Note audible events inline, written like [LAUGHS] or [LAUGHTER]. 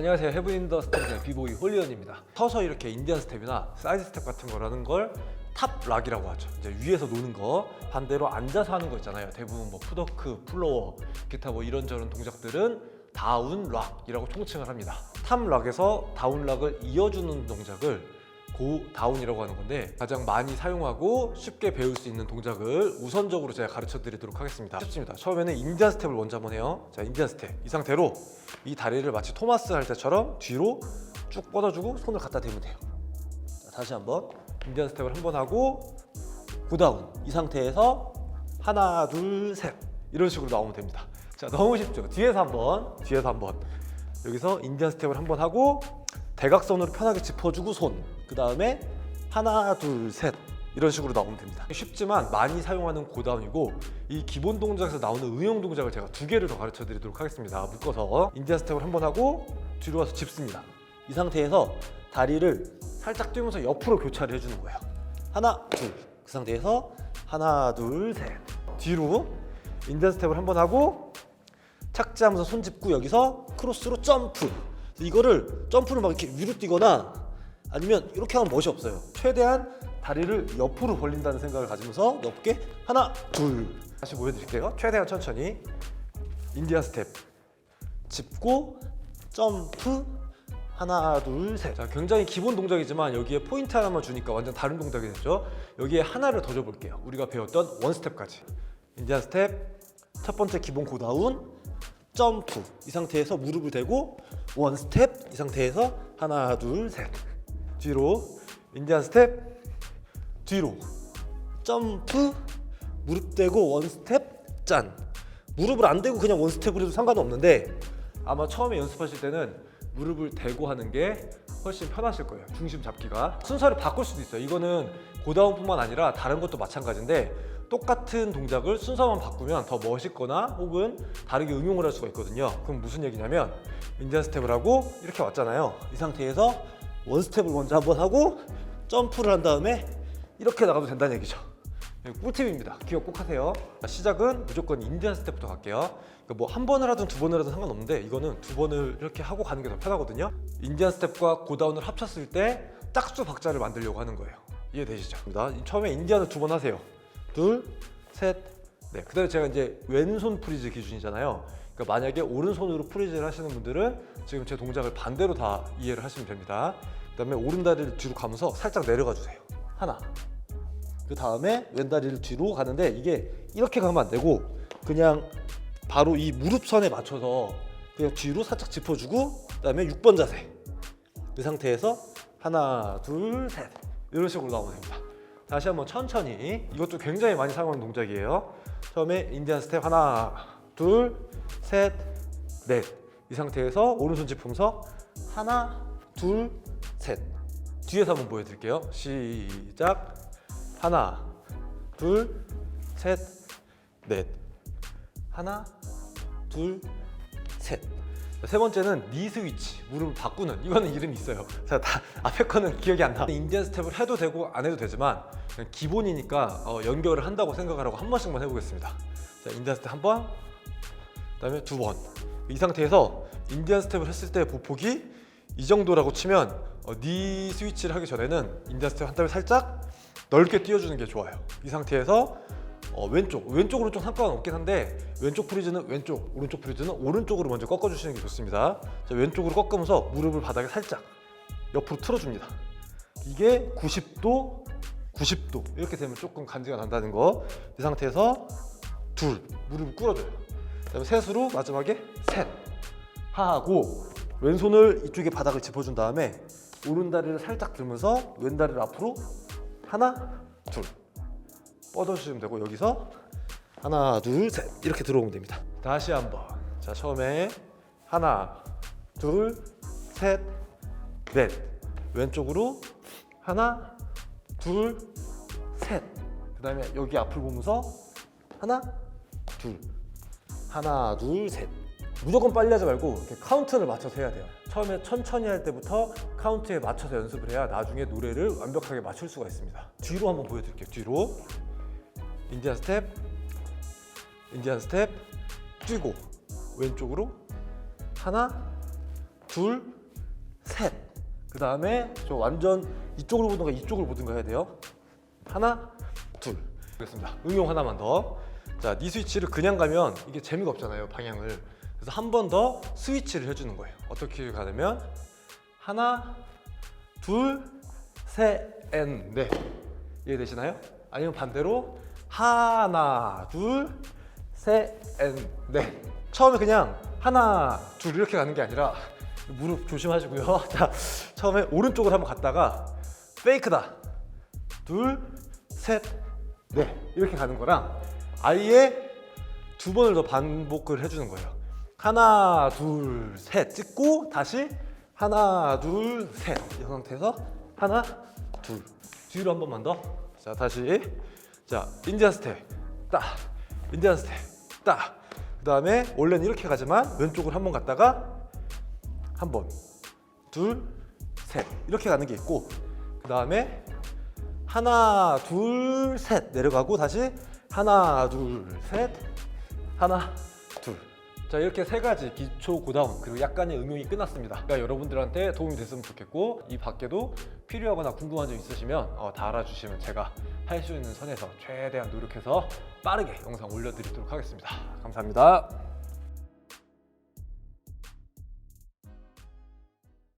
안녕하세요. 헤븐 인더스트리의 비보이 홀리언입니다. 서서 이렇게 인디안 스텝이나 사이드 스텝 같은 거라는 걸 탑락이라고 하죠. 이제 위에서 노는 거 반대로 앉아서 하는 거 있잖아요. 대부분 뭐 푸더크, 플로어, 기타 뭐 이런저런 동작들은 다운락이라고 총칭을 합니다. 탑락에서 다운락을 이어주는 동작을 고 다운이라고 하는 건데 가장 많이 사용하고 쉽게 배울 수 있는 동작을 우선적으로 제가 가르쳐 드리도록 하겠습니다. 쉽습니다. 처음에는 인디안 스텝을 먼저 한번 해요. 자, 인디안 스텝. 이 상태로 이 다리를 마치 토마스 할 때처럼 뒤로 쭉 뻗어주고 손을 갖다 대면 돼요. 자, 다시 한번 인디안 스텝을 한 번 하고 고다운 이 상태에서 하나 둘 셋 이런 식으로 나오면 됩니다. 자 너무 쉽죠. 뒤에서 한번 뒤에서 한번 여기서 인디안 스텝을 한번 하고 대각선으로 편하게 짚어주고 손. 그 다음에 하나 둘 셋 이런 식으로 나오면 됩니다. 쉽지만 많이 사용하는 고다운이고 이 기본 동작에서 나오는 응용 동작을 제가 두 개를 더 가르쳐 드리도록 하겠습니다. 묶어서 인디안 스텝을 한 번 하고 뒤로 와서 짚습니다. 이 상태에서 다리를 살짝 뛰면서 옆으로 교차를 해주는 거예요. 하나, 둘. 그 상태에서 하나, 둘, 셋. 뒤로 인디안 스텝을 한 번 하고 착지하면서 손 짚고 여기서 크로스로 점프. 이거를 점프를 막 이렇게 위로 뛰거나 아니면 이렇게 하면 멋이 없어요. 최대한 다리를 옆으로 벌린다는 생각을 가지면서 넓게 하나, 둘. 다시 보여드릴게요. 최대한 천천히 인디안 스텝 짚고 점프 하나 둘 셋. 자, 굉장히 기본 동작이지만 여기에 포인트 하나만 주니까 완전 다른 동작이 됐죠. 여기에 하나를 더 줘볼게요. 우리가 배웠던 원 스텝까지. 인디안 스텝 첫 번째 기본 고다운 점프 이 상태에서 무릎을 대고 원 스텝 이 상태에서 하나 둘 셋. 뒤로 인디안 스텝 뒤로. 점프 무릎 대고 원 스텝 짠. 무릎을 안 대고 그냥 원 스텝으로 해도 상관은 없는데 아마 처음에 연습하실 때는 무릎을 대고 하는 게 훨씬 편하실 거예요. 중심 잡기가. 순서를 바꿀 수도 있어요. 이거는 고다운뿐만 아니라 다른 것도 마찬가지인데 똑같은 동작을 순서만 바꾸면 더 멋있거나 혹은 다르게 응용을 할 수가 있거든요 그럼 무슨 얘기냐면 인디안 스텝을 하고 이렇게 왔잖아요 이 상태에서 원 스텝을 먼저 한번 하고 점프를 한 다음에 이렇게 나가도 된다는 얘기죠 네, 꿀팁입니다. 기억 꼭 하세요. 자, 시작은 무조건 인디안 스텝부터 갈게요. 그러니까 뭐한 번을 하든 두 번을 하든 상관없는데 이거는 두 번을 이렇게 하고 가는 게 더 편하거든요. 인디안 스텝과 고다운을 합쳤을 때 짝수 박자를 만들려고 하는 거예요. 이해되시죠? 처음에 인디안을 두 번 하세요. 둘, 셋, 네. 그 다음에 제가 이제 왼손 프리즈 기준이잖아요. 그러니까 만약에 오른손으로 프리즈를 하시는 분들은 지금 제 동작을 반대로 다 이해를 하시면 됩니다. 그 다음에 오른 다리를 뒤로 가면서 살짝 내려가 주세요. 하나, 그 다음에 왼다리를 뒤로 가는데 이게 이렇게 가면 안 되고 그냥 바로 이 무릎선에 맞춰서 그냥 뒤로 살짝 짚어주고 그 다음에 6번 자세 그 상태에서 하나 둘 셋 이런 식으로 나오면 됩니다 다시 한번 천천히. 이것도 굉장히 많이 사용하는 동작이에요. 처음에 인디안 스텝 하나 둘셋넷. 이 상태에서 오른손 짚으면서 하나 둘셋. 뒤에서 한번 보여드릴게요. 시작. 하나, 둘, 셋, 넷. 하나, 둘, 셋. 세 번째는 니 스위치, 무릎을 바꾸는. 이거는 이름이 있어요. 제가 다 앞에 거는 기억이 안 나. 인디안 스텝을 해도 되고 안 해도 되지만 기본이니까 어, 연결을 한다고 생각을 하고 한 번씩만 해보겠습니다. 자, 인디안 스텝 한 번, 그다음에 두 번. 이 상태에서 인디안 스텝을 했을 때 보폭이 이 정도라고 치면 어, 니 스위치를 하기 전에는 인디안 스텝 한 다음에 살짝 넓게 띄워주는 게 좋아요. 이 상태에서 어, 왼쪽, 왼쪽 오른쪽 상관없긴 한데 왼쪽 프리즈는 왼쪽, 오른쪽 프리즈는 오른쪽으로 먼저 꺾어주시는 게 좋습니다. 자, 왼쪽으로 꺾으면서 무릎을 바닥에 살짝 옆으로 틀어줍니다. 이게 90도, 90도 이렇게 되면 조금 간지가 난다는 거. 이 상태에서 둘, 무릎을 꿇어줘요. 그다음에 셋으로 마지막에 셋 하고 왼손을 이쪽에 바닥을 짚어준 다음에 오른 다리를 살짝 들면서 왼 다리를 앞으로 하나 둘 뻗어주시면 되고 여기서 하나 둘 셋. 이렇게 들어오면 됩니다. 다시 한번. 자 처음에 하나 둘셋 넷. 왼쪽으로 하나 둘 셋. 그다음에 여기 앞을 보면서 하나 둘. 하나 둘 셋. 무조건 빨리 하지 말고 이렇게 카운트를 맞춰서 해야 돼요. 처음에 천천히 할 때부터 카운트에 맞춰서 연습을 해야 나중에 노래를 완벽하게 맞출 수가 있습니다. 뒤로 한번 보여드릴게요. 뒤로 인디안 스텝, 인디안 스텝 뛰고 왼쪽으로 하나, 둘, 셋. 그 다음에 저 완전 이쪽으로 보든가 이쪽으로 보든가 해야 돼요. 하나, 둘. 알겠습니다. 응용 하나만 더. 자, 니 스위치를 그냥 가면 이게 재미가 없잖아요, 방향을. 그래서 한 번 더 스위치를 해주는 거예요. 어떻게 가냐면 하나, 둘, 셋, 앤, 넷. 이해되시나요? 아니면 반대로 하나, 둘, 셋, 앤, 넷. 처음에 그냥 하나, 둘 이렇게 가는 게 아니라 무릎 조심하시고요. [LAUGHS] 자, 처음에 오른쪽으로 한번 갔다가 페이크다. 둘, 셋, 넷 이렇게 가는 거랑 아예 두 번을 더 반복을 해주는 거예요. 하나, 둘, 셋 찍고 다시 하나, 둘, 셋. 이 상태에서 하나, 둘. 뒤로 한 번만 더. 자, 다시. 자, 인디안 스텝. 딱. 인디안 스텝. 딱. 그 다음에 원래는 이렇게 가지만 왼쪽으로 한 번 갔다가 한 번, 둘, 셋. 이렇게 가는 게 있고 그 다음에 하나, 둘, 셋 내려가고 다시 하나, 둘, 셋, 하나, 둘. 자 이렇게 세 가지 기초 고다운 그리고 약간의 응용이 끝났습니다. 그러니까 여러분들한테 도움이 됐으면 좋겠고 이 밖에도 필요하거나 궁금한 점 있으시면 어, 다 알아주시면 제가 할 수 있는 선에서 최대한 노력해서 빠르게 영상 올려드리도록 하겠습니다. 감사합니다.